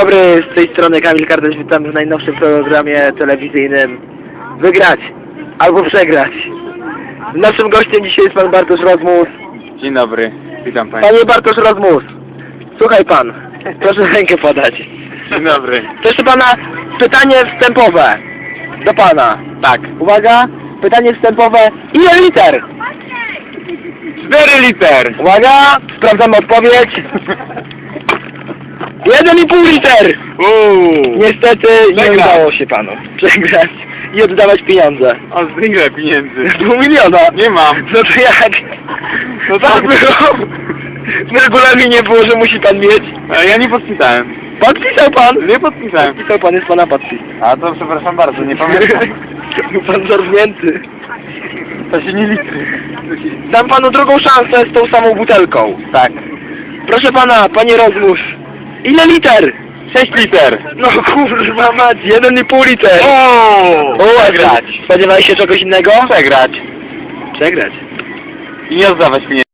Dobry, z tej strony Kamil Kardaś, witam w najnowszym programie telewizyjnym Wygrać albo przegrać. Naszym gościem dzisiaj jest pan Bartosz Rozmus. Dzień dobry, witam Państwa. Panie Bartosz Rozmus, słuchaj pan, proszę rękę podać. Dzień dobry. Proszę pana, pytanie wstępowe do pana. Tak. Uwaga, pytanie wstępowe. Ile liter? 4 liter. Uwaga, sprawdzamy odpowiedź. Jeden i pół liter! Uuu. Niestety nie Przegrać. udało się panu przegrać i oddawać pieniądze. O, z ile pieniędzy? Pół miliona. Nie mam. No to jak? No tak tak. było. W regulaminie było, że musi pan mieć. Ale ja nie podpisałem. Podpisał pan? Nie podpisałem. Podpisał pan, jest pana podpis. A to przepraszam bardzo, nie pamiętam. Był pan zarżnięty. To się nie liczy. Dam panu drugą szansę z tą samą butelką. Tak. Proszę pana, panie Rozmus. Ile liter? 6 liter. No kurwa mać, jeden i pół liter. O, Przegrać. Spodziewałeś się czegoś innego? Przegrać. Przegrać. I nie oddawać pieniędzy.